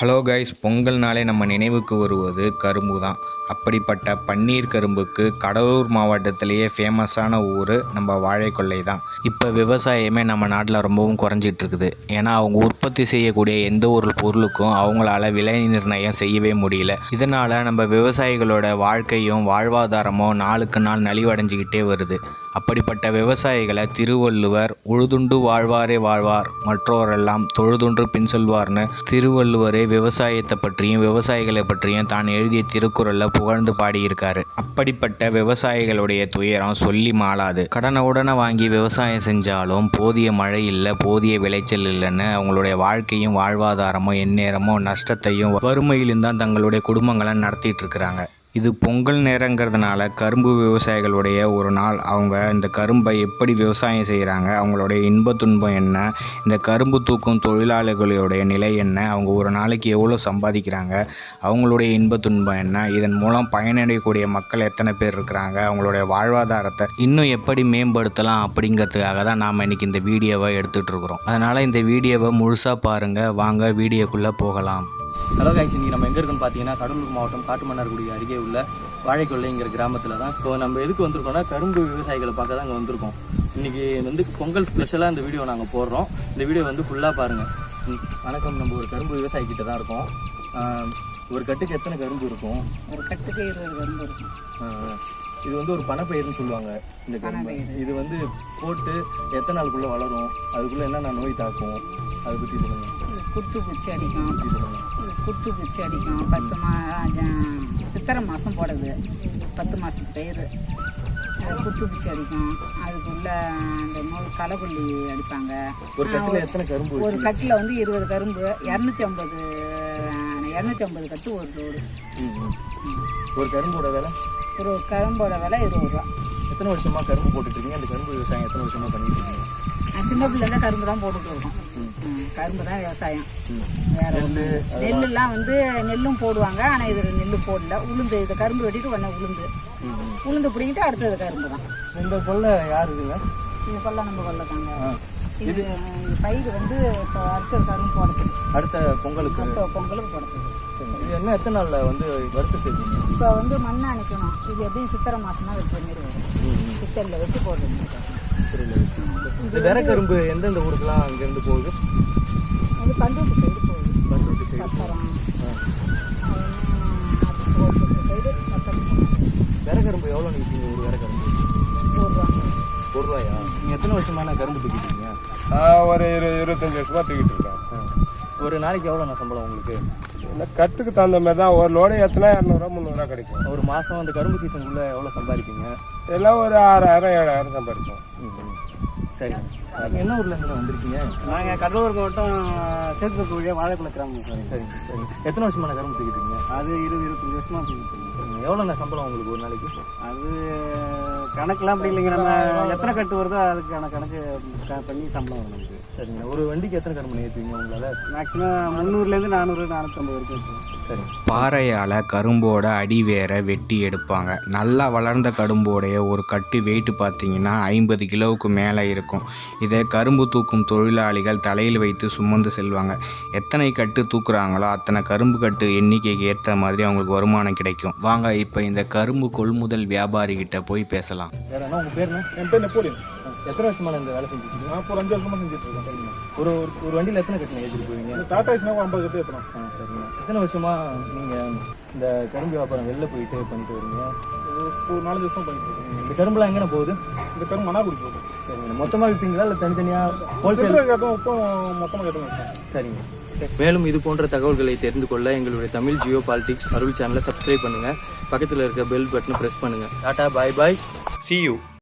Hello guys பொங்கல்னாலே நம்ம நினைவுக்கு வருவது கரும்பு தான். அப்படிப்பட்ட பன்னீர் கரும்புக்கு கடலூர் மாவட்டத்திலேயே ஃபேமஸான ஊர் நம்ம வாழைக்கொள்ளை தான். இப்போ விவசாயமே நம்ம நாட்டில் ரொம்பவும் குறைஞ்சிட்டு இருக்குது ஏன்னா அவங்க உற்பத்தி செய்யக்கூடிய எந்த ஒரு பொருளுக்கும் அவங்களால விலை நிர்ணயம் செய்யவே முடியல. இதனால் நம்ம விவசாயிகளோட வாழ்க்கையும் வாழ்வாதாரமும் நாளுக்கு நாள் நலிவடைஞ்சிக்கிட்டே வருது. அப்படிப்பட்ட விவசாயிகளை திருவள்ளுவர் உழுதுண்டு வாழ்வாரே வாழ்வார் மற்றோரெல்லாம் தொழுதுண்டு பின் செல்வார்னு திருவள்ளுவரே விவசாயத்தை பற்றியும் விவசாயிகளை பற்றியும் தான் எழுதிய திருக்குறளில் புகழ்ந்து பாடியிருக்காரு. அப்படிப்பட்ட விவசாயிகளுடைய துயரம் சொல்லி மாளாது. கடனை உடனே வாங்கி விவசாயம் செஞ்சாலும் போதிய மழை இல்லை போதிய விளைச்சல் இல்லைன்னு அவங்களுடைய வாழ்க்கையும் வாழ்வாதாரமும் எந்நேரமும் நஷ்டத்தையும் வறுமையிலும் தான் தங்களுடைய குடும்பங்களை நடத்திட்டு இருக்கிறாங்க. இது பொங்கல் நேரங்கிறதுனால கரும்பு விவசாயிகளுடைய ஒரு நாள். அவங்க இந்த கரும்பை எப்படி விவசாயம் செய்கிறாங்க அவங்களுடைய இன்ப துன்பம் என்ன இந்த கரும்பு தூக்கும் தொழிலாளர்களுடைய நிலை என்ன அவங்க ஒரு நாளைக்கு எவ்வளோ சம்பாதிக்கிறாங்க அவங்களுடைய இன்ப துன்பம் என்ன இதன் மூலம் பயனடையக்கூடிய மக்கள் எத்தனை பேர் இருக்கிறாங்க அவங்களுடைய வாழ்வாதாரத்தை இன்னும் எப்படி மேம்படுத்தலாம் அப்படிங்கிறதுக்காக தான் நாம் இன்னைக்கு இந்த வீடியோவை எடுத்துகிட்டு இருக்கிறோம். அதனால் இந்த வீடியோவை முழுசாக பாருங்கள் வாங்க வீடியோக்குள்ளே போகலாம். ஹலோ கைஸ் இன்னைக்கு நம்ம எங்கே இருக்குன்னு பார்த்தீங்கன்னா கடலூர் மாவட்டம் காட்டுமன்னார்குடி அருகே உள்ள வாழைக்கொல்லைங்கிற கிராமத்தில் தான் இப்போ நம்ம எதுக்கு வந்திருக்கோம்னா கரும்பு விவசாயிகளை பார்க்க தான் அங்கே வந்திருக்கோம். இன்னைக்கு வந்து பொங்கல் ஸ்பெஷலாக இந்த வீடியோ நாங்கள் போடுறோம். இந்த வீடியோ வந்து ஃபுல்லாக பாருங்கள் வணக்கம். நம்ம ஒரு கரும்பு விவசாயி கிட்ட தான் இருக்கோம் ஒரு கட்டுக்கு எத்தனை கரும்பு இருக்கும்? ஒரு கட்டுக்கு இருபது கரும்பு இருக்கும். இது வந்து ஒரு பணப்பயிர்னு சொல்லுவாங்க இந்த கரும்பு. இது வந்து போட்டு எத்தனை நாளுக்குள்ளே வளரும் அதுக்குள்ளே என்னென்ன நோய் தாக்கும் அதை பற்றி சொல்லுங்கள் இது குட்டு பூச்சி அடிக்கும். குட்டு பூச்சி அடிக்கும். பத்து மா சித்திரை மாதம் போடுது. பத்து மாதத்து பயிர். குட்டு பூச்சி அடிக்கும். அதுக்குள்ள அந்த நோய் களைக்கொல்லி அடிப்பாங்க. ஒரு கட்டில் எத்தனை கரும்பு ஒரு கட்டில் வந்து இருபது கரும்பு இரநூத்தி ஐம்பது இரநூத்தி ஐம்பது கட்டு ஒரு லோடு. ஒரு கரும்போட விலை? ஒரு கரும்போட விலை இருபது ரூபா எத்தனை வருஷமா கரும்பு போட்டுட்டு இருக்கீங்க அந்த கரும்பு விவசாயம் எத்தனை வருஷமா பண்ணிட்டு இருக்கீங்க நான் சின்ன பிள்ளைலேருந்து கரும்பு தான் போட்டுட்டு இருக்கோம். கரும்பு தான் விவசாயம். வேற நெல்லுலாம் வந்து நெல்லும் போடுவாங்க ஆனால் இதில் நெல் போடல. உளுந்து இதை கரும்பு வெட்டிட்டு உடனே உளுந்து. உளுந்து பிடிங்கிட்டு அடுத்தது கரும்பு தான். இந்த கொல்லை யார் இதுங்க இந்த கொல்லை நம்ம கொல்லை தாங்க. இது இது பயிர் வந்து இப்போ அடுத்தது கரும்பு போடுறது அடுத்த பொங்கலுக்கு? அடுத்த பொங்கலுக்கு போடுறது இது என்ன எத்தனை நாள்ல வந்து வறுத்து சேர்த்தீங்க இப்போ வந்து மண்ணை அணைக்கணும். இது எப்படியும் சித்திரை மாசமா வச்ச வரும். சித்தரில் வச்சு போடுறது. புரியல இந்த விர கரும்பு எந்தெந்த ஊருக்குலாம் அங்கேருந்து போகுது? இது கண்டூட்டு சைடு போகுது. பண்ருட்டி சைடு சத்திரம் விர கரும்பு எவ்வளோ நிற்கிங்க ஒரு விர கரும்பு ஒரு ரூபாயா? நீங்கள் எத்தனை வருஷமான கரும்பு தூக்கிட்டீங்க ஒரு இரு இருபத்தஞ்சி வருஷமா தூக்கிட்டு இருக்கேன். ஒரு நாளைக்கு எவ்வளோ நான் சம்பளம் உங்களுக்கு? இந்த கட்டுக்கு தகுந்த மாதிரி தான். ஒரு லோடு எத்தனை இரநூறுவா முந்நூறுவா கிடைக்கும். ஒரு மாதம் அந்த கரும்பு சீசனுக்குள்ளே எவ்வளோ சம்பாதிப்பீங்க? எல்லாம் ஒரு ஆறாயிரம் ஏழாயிரம் சம்பாதிப்போம். சரி. என்ன ஊர்ல இருந்து வந்திருக்கீங்க? நாங்கள் கடலூர் மாவட்டம் சேத்துக்கு வழியாக வாழைக்குள கிராமம் சார். சரி சரி. எத்தனை வருஷமான கரும்பு தூக்கிட்டீங்க அது இருபது இருபத்தஞ்சி வருஷமா போயிட்டு எவ்வளோ சம்பளம் உங்களுக்கு ஒரு நாளைக்கு? அது கணக்கெல்லாம் அப்படி இல்லைங்க. நம்ம எத்தனை கட்டு வருதோ அதுக்கான கணக்கு பண்ணி சம்பளம் வரும். நமக்கு சரிங்க. ஒரு வண்டிக்கு எத்தனை கரும்பு ஏற்றுவீங்க உங்களால்? மேக்ஸிமம் முந்நூறுலேருந்து நானூறு நானூற்றம்பது வரைக்கும் பாறையால் கரும்போட அடி வேற வெட்டி எடுப்பாங்க. நல்லா வளர்ந்த கரும்போடைய ஒரு கட்டு வெயிட் பார்த்தீங்கன்னா ஐம்பது கிலோவுக்கு மேலே இருக்கும். இதை கரும்பு தூக்கும் தொழிலாளிகள் தலையில் வைத்து சுமந்து செல்வாங்க. எத்தனை கட்டு தூக்குறாங்களோ அத்தனை கரும்பு கட்டு எண்ணிக்கைக்கு ஏற்ற மாதிரி அவங்களுக்கு வருமானம் கிடைக்கும். வாங்க இப்போ இந்த கரும்பு கொள்முதல் வியாபாரிகிட்ட போய் பேசலாம். எத்தனை வருஷமான இந்த வேலை செஞ்சுட்டு நான் இப்போ அஞ்சு வருஷமா செஞ்சுட்டு இருக்கேன் ஒரு ஒரு- ஒரு வண்டியில் எத்தனை கட்டு ஏற்றிட்டு போவீங்க டாடா ஏசினா ஐம்பது கட்டு ஏற்றணும் ஆ சரிங்க. எத்தனை வருஷமா நீங்கள் இந்த கரும்பு வியாபாரம் வெளில போயிட்டு பண்ணிட்டு வரீங்க? ஒரு நாலஞ்சு வருஷம் பண்ணிட்டு இருக்கேன். இந்த கரும்புலாம் எங்கே போகுது? இந்த பேர் மன்னார்குடி போகும் சரிங்க. மொத்தமாக விற்பீங்களா இல்லை தனித்தனியாக ஹோல்சேல் கேட்டோம் இப்போ மொத்தமாக வைப்பேன். சரிங்க. மேலும் இது போன்ற தகவல்களை தெரிந்து கொள்ள எங்களுடைய தமிழ் ஜியோ பாலிடிக்ஸ் அருள் சேனலை சப்ஸ்கிரைப் பண்ணுங்கள் பக்கத்தில் இருக்க பெல் பட்டனை ப்ரெஸ் பண்ணுங்கள் tata bye bye see you